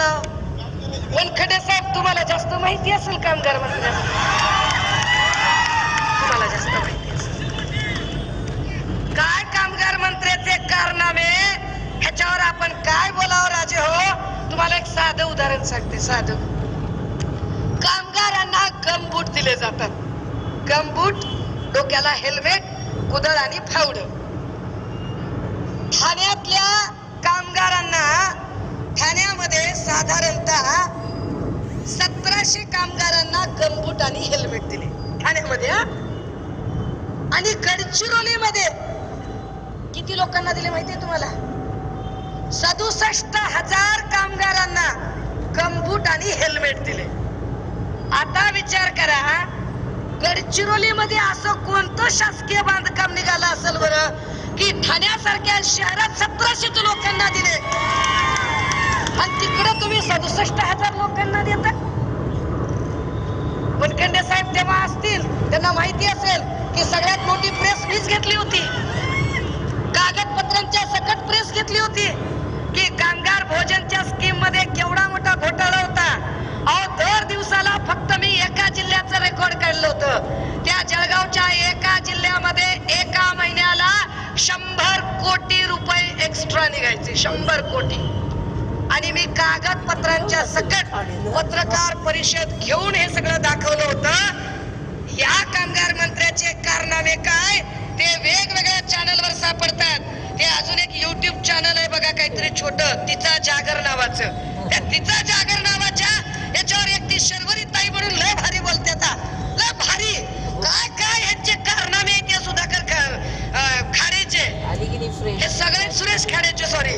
बोलाव वनखडे साहेब तुम्हाला जास्त माहिती असेल कामगार मंत्री तुम्हाला जास्त माहिती असेल. काय कामगार मंत्र्याचे कारनामे? ह्याच्यावर आपण काय बोलावं राजे हो? तुम्हाला एक साधं उदाहरण सांगते साधं. कामगारांना गमबूट दिले जातात. गमबूट डोक्याला हेल्मेट कुदळ आणि फावडं ठाण्यातल्या कामगारांना ठाण्यामध्ये साधारणतः सतराशे कामगारांना गमबूट आणि हेल्मेट दिले. ठाण्यामध्ये आणि गडचिरोलीमध्ये किती लोकांना दिले माहितीये तुम्हाला? सदुसष्ट हजार कामगारांना गमबूट आणि हेल्मेट दिले. आता विचार करा गडचिरोलीमध्ये असं कोणतं शासकीय बांधकाम निघालं असेल बरं की ठाण्यासारख्या शहरात सतराशे लोकांना दिले? आणि तिकडे तुम्ही सदुसष्ट हजार लोकांना देता. वनखंडे साहेब तेव्हा असतील त्यांना माहिती असेल की सगळ्यात मोठी प्रेस मीच घेतली होती. कागदपत्रांच्या सकट प्रेस घेतली होती की कामगार भोजनच्या स्कीममध्ये केवढा मोठा घोटाळा होता. अहो दर दिवसाला फक्त मी एका जिल्ह्याचं रेकॉर्ड काढलं होतं. त्या जळगावच्या एका जिल्ह्यामध्ये एका महिन्याला शंभर कोटी रुपये एक्स्ट्रा निघायचे शंभर कोटी. आणि मी कागदपत्रांच्या सकट पत्रकार परिषद घेऊन हे सगळं दाखवलं होतं. या कामगार मंत्र्याचे कारनामे काय? ते वेगवेगळ्या चॅनलवर सापडतात. हे अजून एक युट्यूब चॅनल आहे बघा काहीतरी छोट. तिचा जागर नावाचं त्या तिचा जागर नावाच्या याच्यावर एक ती शर्वरी ताई म्हणून लय भारी बोलते आता लय भारी काय काय ह्यांचे कारनामे आहेत या सुधाकर खा- अं, खाडेचे आली की नाही फ्रेश हे सगळे सुरेश खाडेचे सॉरी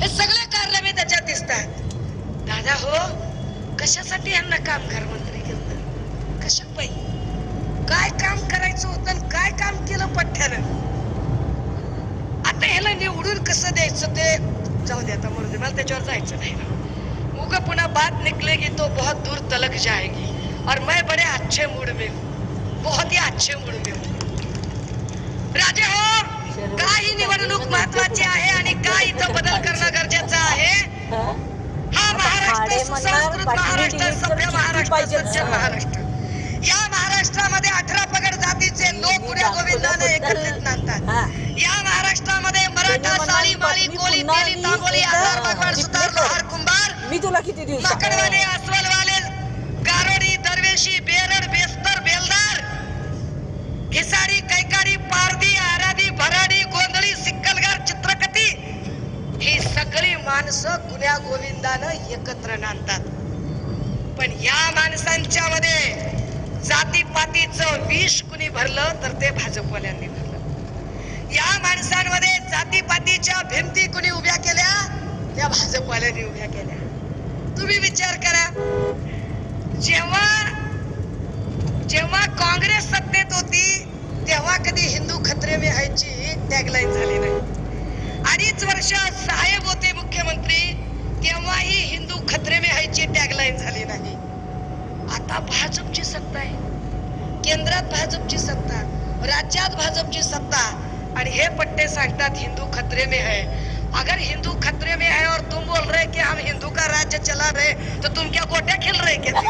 हे सगळे कारनामे त्याच्यात दिसतात दादा हो? कशासाठी यांना कामगार मंत्री घेतलं कशा पायी काय काम करायचं होतं काय काम केलं पठ्ठ्यानं? आता ह्याला निवडून कसं द्यायचं ते? जाऊ दे आता दे. मला त्याच्यावर जायचं नाही उगा पुन्हा बात निकले की तो बहुत दूर तलक जाएगी. और मैं बड़े अच्छे मूड में हूँ. बहुत ही अच्छे मूड में हूँ. राजे हो का ही निवडणूक महत्वाची आहे आणि का इथं बदल करणं गरजेचं आहे हा महाराष्ट्र खाडे म्हणणार, सुसंस्कृत पाटील महाराष्ट्र सभ्य सज्जन या महाराष्ट्रामध्ये अठरा पगड जातीचे लोक पुण्या गोविंदाने एकत्रित नांदतात. या महाराष्ट्रामध्ये मराठा साळी माळी कोळी तेली तांबोली आधार भगवान सुतार लोहार कुंभार मी तुला किती दिवस माकडवाले अस्वलवाले गारोडी दरवेशी बेरड बेस्तर बेलदार घिसाडी कैकाडी पारदी आरादी भराडी गोंधळी सिक्कलगार चित्रकथी ही सगळी माणसं कुण्या गोविंदानं एकत्र नांदतात. पण या माणसांच्या मध्ये जातीपातीचं विष कुणी भरलं तर ते भाजपवाल्यांनी भरलं. या माणसांमध्ये जातीपातीच्या भिंती कुणी उभ्या केल्या त्या भाजपवाल्यांनी उभ्या केल्या. तुम्ही विचार करा. जेव्हा जेव्हा काँग्रेस सत्तेत होती तेव्हा कधी हिंदू खत्रे में हायची टॅगलाईन झाली नाही. अडीच वर्ष सहा होते मुख्यमंत्री तेव्हाही हिंदू खत्रे में हायची टॅगलाईन आता भाजपची सत्ता आहे. केंद्रात भाजपची सत्ता राज्यात भाजपची सत्ता आणि हे पट्टे सांगतात हिंदू खतरे में है. अगर हिंदू खतरे में है और तुम बोल रहे कि हम हिंदू का राज्य चला रहे तो तुम क्या गोट्या खेल रहे क्या?